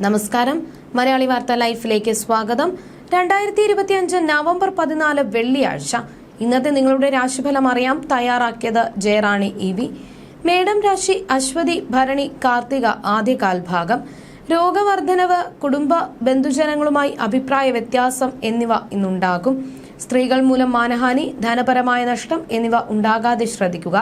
നമസ്കാരം. മലയാളി വാർത്ത ലൈഫിലേക്ക് സ്വാഗതം. രണ്ടായിരത്തി ഇരുപത്തി അഞ്ച് നവംബർ പതിനാല് വെള്ളിയാഴ്ച. ഇന്നത്തെ നിങ്ങളുടെ രാശിഫലം അറിയാം. തയ്യാറാക്കിയത് ജയറാണി ഇ വി. മേഡം രാശി അശ്വതി ഭരണി കാർത്തിക ആദ്യകാൽ ഭാഗം. രോഗവർദ്ധനവ് കുടുംബ ബന്ധുജനങ്ങളുമായി അഭിപ്രായ വ്യത്യാസം എന്നിവ ഇന്നുണ്ടാകും. സ്ത്രീകൾ മൂലം മാനഹാനി ധനപരമായ നഷ്ടം എന്നിവ ഉണ്ടാകാതെ ശ്രദ്ധിക്കുക.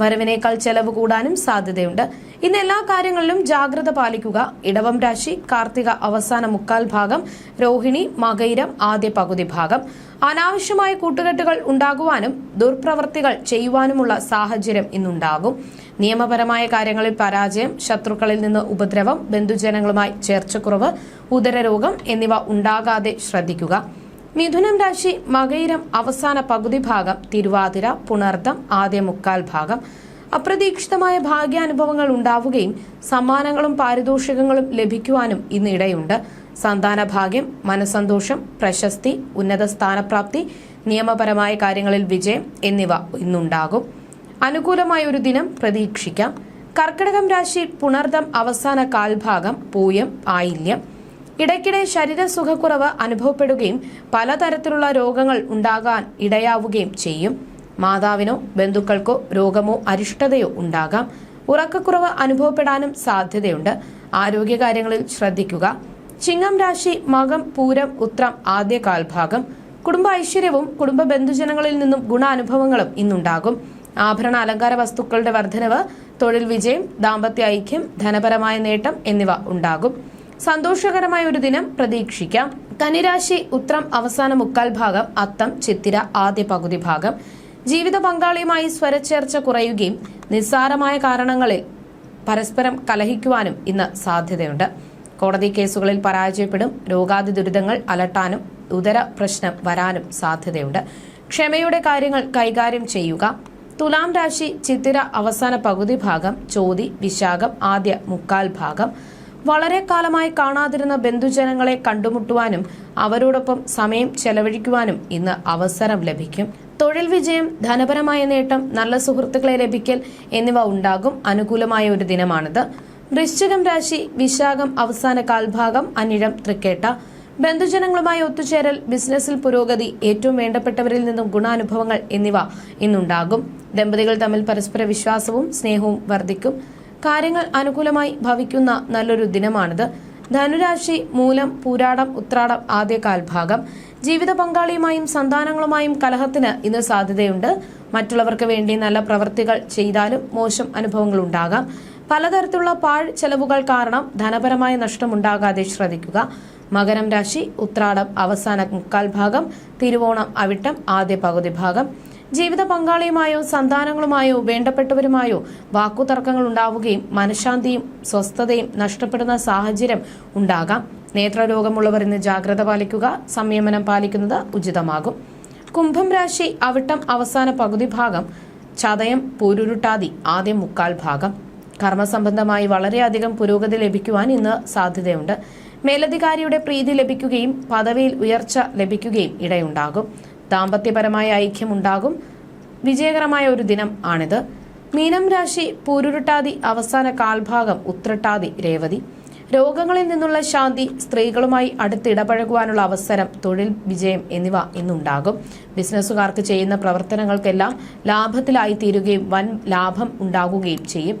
വരവിനേക്കാൾ ചെലവ് കൂടാനും സാധ്യതയുണ്ട്. ഇന്ന് എല്ലാ കാര്യങ്ങളിലും ജാഗ്രത പാലിക്കുക. ഇടവം രാശി കാർത്തിക അവസാന മുക്കാൽ ഭാഗം രോഹിണി മകൈരം ആദ്യ പകുതി ഭാഗം. അനാവശ്യമായ കൂട്ടുകെട്ടുകൾ ഉണ്ടാകുവാനും ദുർപ്രവൃത്തികൾ ചെയ്യുവാനുമുള്ള സാഹചര്യം ഇന്നുണ്ടാകും. നിയമപരമായ കാര്യങ്ങളിൽ പരാജയം ശത്രുക്കളിൽ നിന്ന് ഉപദ്രവം ബന്ധുജനങ്ങളുമായി ചേർച്ചക്കുറവ് ഉദരരോഗം എന്നിവ ഉണ്ടാകാതെ ശ്രദ്ധിക്കുക. മിഥുനം രാശി മകയിരം അവസാന പകുതി ഭാഗം തിരുവാതിര പുണർദം ആദ്യ മുക്കാൽ ഭാഗം. അപ്രതീക്ഷിതമായ ഭാഗ്യാനുഭവങ്ങൾ ഉണ്ടാവുകയും സമ്മാനങ്ങളും പാരിതോഷികങ്ങളും ലഭിക്കുവാനും ഇന്ന് ഇടയുണ്ട്. സന്താന ഭാഗ്യം മനസന്തോഷം പ്രശസ്തി ഉന്നത സ്ഥാനപ്രാപ്തി നിയമപരമായ കാര്യങ്ങളിൽ വിജയം എന്നിവ ഇന്നുണ്ടാകും. അനുകൂലമായ ഒരു ദിനം പ്രതീക്ഷിക്കാം. കർക്കിടകം രാശി പുണർദം അവസാന കാൽഭാഗം പൂയം ആയില്യം. ഇടയ്ക്കിടെ ശരീരസുഖക്കുറവ് അനുഭവപ്പെടുകയും പലതരത്തിലുള്ള രോഗങ്ങൾ ഉണ്ടാകാൻ ഇടയാവുകയും ചെയ്യും. മാതാവിനോ ബന്ധുക്കൾക്കോ രോഗമോ അരിഷ്ടതയോ ഉണ്ടാകാം. ഉറക്കക്കുറവ് അനുഭവപ്പെടാനും സാധ്യതയുണ്ട്. ആരോഗ്യകാര്യങ്ങളിൽ ശ്രദ്ധിക്കുക. ചിങ്ങം രാശി മകം പൂരം ഉത്രം ആദ്യ കാൽഭാഗം. കുടുംബ ഐശ്വര്യവും കുടുംബ ബന്ധുജനങ്ങളിൽ നിന്നും ഗുണാനുഭവങ്ങളും ഇന്നുണ്ടാകും. ആഭരണ അലങ്കാര വസ്തുക്കളുടെ വർധനവ് തൊഴിൽ വിജയം ദാമ്പത്യ ഐക്യം ധനപരമായ നേട്ടം എന്നിവ ഉണ്ടാകും. സന്തോഷകരമായ ഒരു ദിനം പ്രതീക്ഷിക്കാം. കനിരാശി ഉത്രം അവസാന മുക്കാൽ ഭാഗം അത്തം ചിത്തിര ആദ്യ പകുതി ഭാഗം. ജീവിത പങ്കാളിയുമായി സ്വരച്ചേർച്ച കുറയുകയും നിസ്സാരമായ കാരണങ്ങളിൽ പരസ്പരം കലഹിക്കുവാനും ഇന്ന് സാധ്യതയുണ്ട്. കോടതി കേസുകളിൽ പരാജയപ്പെടും രോഗാതി ദുരിതങ്ങൾ അലട്ടാനും ഉദര പ്രശ്നം വരാനും സാധ്യതയുണ്ട്. ക്ഷമയുടെ കാര്യങ്ങൾ കൈകാര്യം ചെയ്യുക. തുലാം രാശി ചിത്തിര അവസാന പകുതി ഭാഗം ചോതി വിശാഖം ആദ്യ മുക്കാൽ ഭാഗം. വളരെ കാലമായി കാണാതിരുന്ന ബന്ധുജനങ്ങളെ കണ്ടുമുട്ടുവാനും അവരോടൊപ്പം സമയം ചെലവഴിക്കുവാനും ഇന്ന് അവസരം ലഭിക്കും. തൊഴിൽ വിജയം ധനപരമായ നേട്ടം നല്ല സുഹൃത്തുക്കളെ ലഭിക്കൽ എന്നിവ ഉണ്ടാകും. അനുകൂലമായ ഒരു ദിനമാണിത്. വൃശ്ചികം രാശി വിശാഖം അവസാന കാൽഭാഗം അനിഴം തൃക്കേട്ട. ബന്ധുജനങ്ങളുമായി ഒത്തുചേരൽ ബിസിനസ്സിൽ പുരോഗതി ഏറ്റവും വേണ്ടപ്പെട്ടവരിൽ നിന്നും ഗുണാനുഭവങ്ങൾ എന്നിവ ഇന്നുണ്ടാകും. ദമ്പതികൾ തമ്മിൽ പരസ്പര വിശ്വാസവും സ്നേഹവും വർദ്ധിക്കും. കാര്യങ്ങൾ അനുകൂലമായി ഭവിക്കുന്ന നല്ലൊരു ദിനമാണിത്. ധനുരാശി മൂലം പൂരാടം ഉത്രാടം ആദ്യ കാൽഭാഗം ജീവിത പങ്കാളിയുമായും സന്താനങ്ങളുമായും കലഹത്തിന് ഇന്ന് സാധ്യതയുണ്ട്. മറ്റുള്ളവർക്ക് വേണ്ടി നല്ല പ്രവൃത്തികൾ ചെയ്താലും മോശം അനുഭവങ്ങൾ ഉണ്ടാകാം. പലതരത്തിലുള്ള പാഴ് ചെലവുകൾ കാരണം ധനപരമായ നഷ്ടമുണ്ടാകാതെ ശ്രദ്ധിക്കുക. മകരം രാശി ഉത്രാടം അവസാന മുക്കാൽ ഭാഗം തിരുവോണം അവിട്ടം ആദ്യ പകുതി ഭാഗം. ജീവിത പങ്കാളിയുമായോ സന്താനങ്ങളുമായോ വേണ്ടപ്പെട്ടവരുമായോ വാക്കുതർക്കങ്ങൾ ഉണ്ടാവുകയും മനഃശാന്തിയും സ്വസ്ഥതയും നഷ്ടപ്പെടുന്ന സാഹചര്യം ഉണ്ടാകാം. നേത്രരോഗമുള്ളവർ ഇന്ന് ജാഗ്രത പാലിക്കുക സംയമനം പാലിക്കുന്നത് ഉചിതമാകും. കുംഭം രാശി അവിട്ടം അവസാന പകുതി ഭാഗം ചതയം പൂരുരുട്ടാതി ആദ്യം മുക്കാൽ ഭാഗം. കർമ്മസംബന്ധമായി വളരെയധികം പുരോഗതി ലഭിക്കുവാൻ ഇന്ന് സാധ്യതയുണ്ട്. മേലധികാരിയുടെ പ്രീതി ലഭിക്കുകയും പദവിയിൽ ഉയർച്ച ലഭിക്കുകയും ഇടയുണ്ടാകും. ദാമ്പത്യപരമായ ഐക്യമുണ്ടാകും. വിജയകരമായ ഒരു ദിനം ആണിത്. മീനം രാശി പൂരുരുട്ടാതി അവസാന കാൽഭാഗം ഉത്രട്ടാതി രേവതി. രോഗങ്ങളിൽ നിന്നുള്ള ശാന്തി സ്ത്രീകളുമായി അടുത്തിടപഴകുവാനുള്ള അവസരം തൊഴിൽ വിജയം എന്നിവ ഇന്നുണ്ടാകും. ബിസിനസ്സുകാർക്ക് ചെയ്യുന്ന പ്രവർത്തനങ്ങൾക്കെല്ലാം ലാഭത്തിലായി തീരുകയും വൻ ലാഭം ഉണ്ടാകുകയും ചെയ്യും.